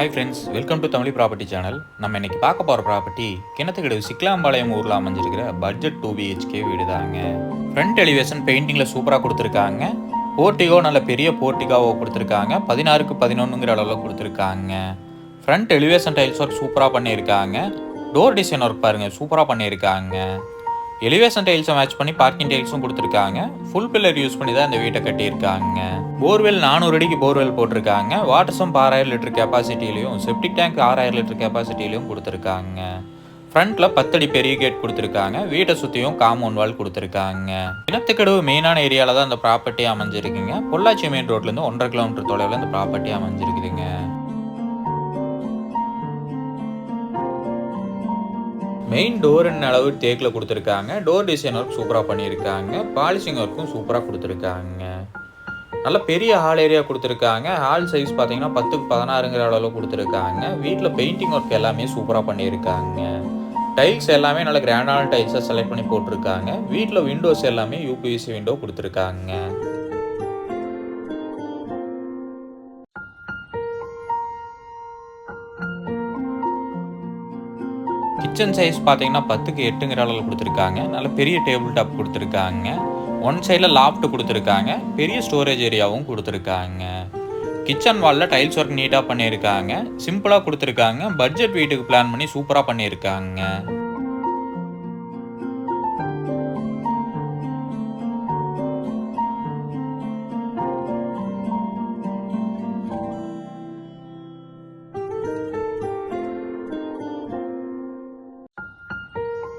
Hi friends welcome to Tamil property channel நம்ம இன்னைக்கு பார்க்க போகிற ப்ராப்பர்ட்டி கிணத்துக்கடு சிக்லாம்பாளையம் ஊரில் அமைஞ்சிருக்கிற பட்ஜெட் டூ பிஹெச்கே வீடு தாங்க. ஃப்ரண்ட் எலிவேஷன் பெயிண்டிங்கில் சூப்பராக கொடுத்துருக்காங்க. போர்ட்டிகோ நல்ல பெரிய போர்ட்டிகாவோ கொடுத்துருக்காங்க. பதினாறுக்கு பதினொன்றுங்கிற அளவில் கொடுத்துருக்காங்க. ஃப்ரண்ட் எலிவேஷன் டைல்ஸ் ஒர்க் சூப்பராக பண்ணியிருக்காங்க. டோர் டிசைன் ஒர்க் பாருங்கள் சூப்பராக பண்ணியிருக்காங்க. எலிவேஷன் டைல்ஸை மேட்ச் பண்ணி பார்க்கிங் டைல்ஸும் கொடுத்துருக்காங்க. ஃபுல் பில்லர் யூஸ் பண்ணி தான் இந்த வீட்டை கட்டியிருக்காங்க. போர்வெல் நானூறு அடிக்கு போர்வெல் போட்டிருக்காங்க. வாட்டர்ஸும் ஆறாயிரம் லிட்டர் கெப்பாசிட்டிலையும் செப்டிக் டேங்க் ஆறாயிரம் லிட்டர் கெப்பாசிட்டிலையும் கொடுத்துருக்காங்க. ஃப்ரண்ட்ல பத்தடி பெரிய கேட் கொடுத்துருக்காங்க. வீட்டை சுற்றியும் காம்பவுண்ட் வால் கொடுத்துருக்காங்க. இனத்துக்கடவு மெயினான ஏரியாவில் தான் அந்த ப்ராப்பர்ட்டி அமைஞ்சிருக்குங்க. பொள்ளாச்சி மெயின் ரோட்லேருந்து ஒன்றரை கிலோமீட்டர் தொலைவில் இந்த ப்ராப்பர்ட்டி அமைஞ்சிருக்குதுங்க. மெயின் டோர் அளவு தேக்கில் கொடுத்துருக்காங்க? டோர் டிசைன் ஒர்க் சூப்பராக பண்ணியிருக்காங்க. பாலிஷிங் ஒர்க்கும் சூப்பராக கொடுத்துருக்காங்க. நல்ல பெரிய ஹால் ஏரியா கொடுத்துருக்காங்க. ஹால் சைஸ் பார்த்தீங்கன்னா பத்துக்கு பதினாறுங்கிற அளவில் கொடுத்துருக்காங்க. வீட்டில் பெயிண்டிங் ஒர்க் எல்லாமே சூப்பராக பண்ணியிருக்காங்க. டைல்ஸ் எல்லாமே நல்ல கிராண்டான டைல்ஸாக செலக்ட் பண்ணி போட்டிருக்காங்க. வீட்டில் விண்டோஸ் எல்லாமே யூபிஎஸ்சி விண்டோ கொடுத்துருக்காங்க. கிச்சன் சைஸ் பார்த்தீங்கன்னா பத்துக்கு எட்டுங்கிற அளவில் கொடுத்துருக்காங்க. நல்ல பெரிய டேபிள் டாப் கொடுத்துருக்காங்க. ஒன் சைடில் லாஃப்ட் கொடுத்துருக்காங்க. பெரிய ஸ்டோரேஜ் ஏரியாவும் கொடுத்துருக்காங்க. கிச்சன் வாலில் டைல்ஸ் ஒர்க் நீட்டாக பண்ணியிருக்காங்க. சிம்பிளாக கொடுத்துருக்காங்க. பட்ஜெட் வீட்டுக்கு பிளான் பண்ணி சூப்பராக பண்ணியிருக்காங்க.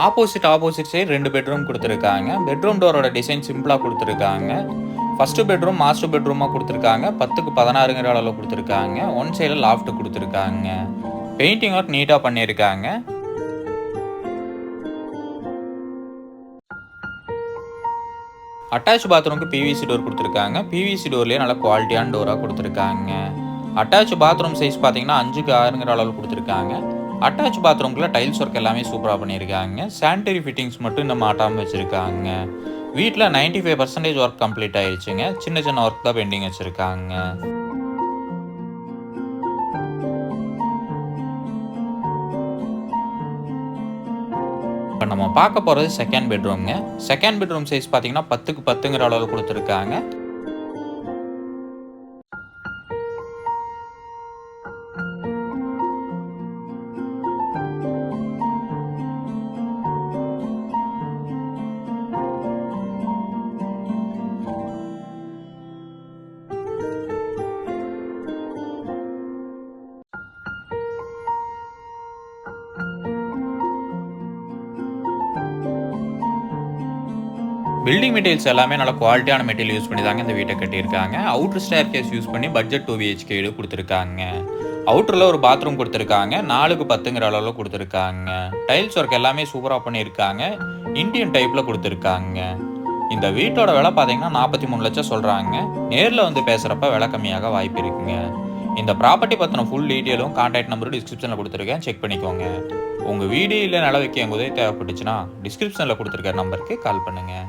ஆப்போசிட் ஆப்போசிட் சைடு ரெண்டு பெட்ரூம் கொடுத்துருக்காங்க. பெட்ரூம் டோரோட டிசைன் சிம்பிளாக கொடுத்துருக்காங்க. ஃபஸ்ட்டு பெட்ரூம் மாஸ்டர் பெட்ரூமாக கொடுத்துருக்காங்க. பத்துக்கு பதினாறுங்கிற அளவில் கொடுத்துருக்காங்க. ஒன் சைடில் லாஃப்ட் கொடுத்துருக்காங்க. பெயிண்டிங் ஒர்க் நீட்டாக பண்ணியிருக்காங்க. அட்டாச் பாத்ரூமுக்கு பிவிசி டோர் கொடுத்துருக்காங்க. பிவிசி டோர்லேயே நல்ல குவாலிட்டியான டோராக கொடுத்துருக்காங்க. அட்டாச் பாத்ரூம் சைஸ் பார்த்தீங்கன்னா அஞ்சுக்கு ஆறுங்கிற அளவில் கொடுத்துருக்காங்க. அட்டாச் பாத்ரூம்குள்ள டைல்ஸ் ஒர்க் எல்லாமே சூப்பராக பண்ணியிருக்காங்க. சானிட்டரி ஃபிட்டிங்ஸ் மட்டும் இந்த மாட்டாமல் வச்சுருக்காங்க. வீட்டில் 95% ஃபைவ் பர்சன்டேஜ் ஒர்க் கம்ப்ளீட் ஆயிடுச்சுங்க சின்ன சின்ன ஒர்க் தான் பெண்டிங் வச்சுருக்காங்க. இப்போ நம்ம பார்க்க போகிறது செகண்ட் பெட்ரூம்ங்க செகண்ட் பெட்ரூம் சைஸ் பார்த்தீங்கன்னா பத்துக்கு பத்துங்கிற அளவில் கொடுத்துருக்காங்க. பில்டிங் மெட்டீரியல்ஸ் எல்லாமே நல்ல குவாலிட்டியான மெட்டீரியல் யூஸ் பண்ணி தாங்க இந்த வீட்டை கட்டியிருக்காங்க. அவுட்ரு ஸ்டேர் கேஸ் யூஸ் பண்ணி பட்ஜெட் டூ பிஹெச்கே வீடு கொடுத்துருக்காங்க. அவுட்டரில் ஒரு பாத்ரூம் கொடுத்துருக்காங்க. நாலுக்கு பத்துங்கிற அளவில் கொடுத்துருக்காங்க. டைல்ஸ் ஒர்க் எல்லாமே சூப்பராக பண்ணியிருக்காங்க. இந்தியன் டைப்பில் கொடுத்துருக்காங்க. இந்த வீட்டோட விலை பார்த்தீங்கன்னா நாற்பத்தி மூணு லட்சம் சொல்கிறாங்க நேரில் வந்து பேசுகிறப்ப விலை கம்மியாக வாய்ப்பு இருக்குங்க. இந்த ப்ராப்பர்ட்டி பற்றின ஃபுல் டீட்டெயிலும் கான்டாக்ட் நம்பரும் டிஸ்கிரிப்ஷனில் கொடுத்துருக்கேன். செக் பண்ணிக்கோங்க. உங்கள் வீடு இல்லை நில வைக்க எங்கள் உதவி தேவைப்பட்டுச்சுன்னா டிஸ்கிரிப்ஷனில் கொடுத்துருக்க நம்பருக்கு கால் பண்ணுங்கள்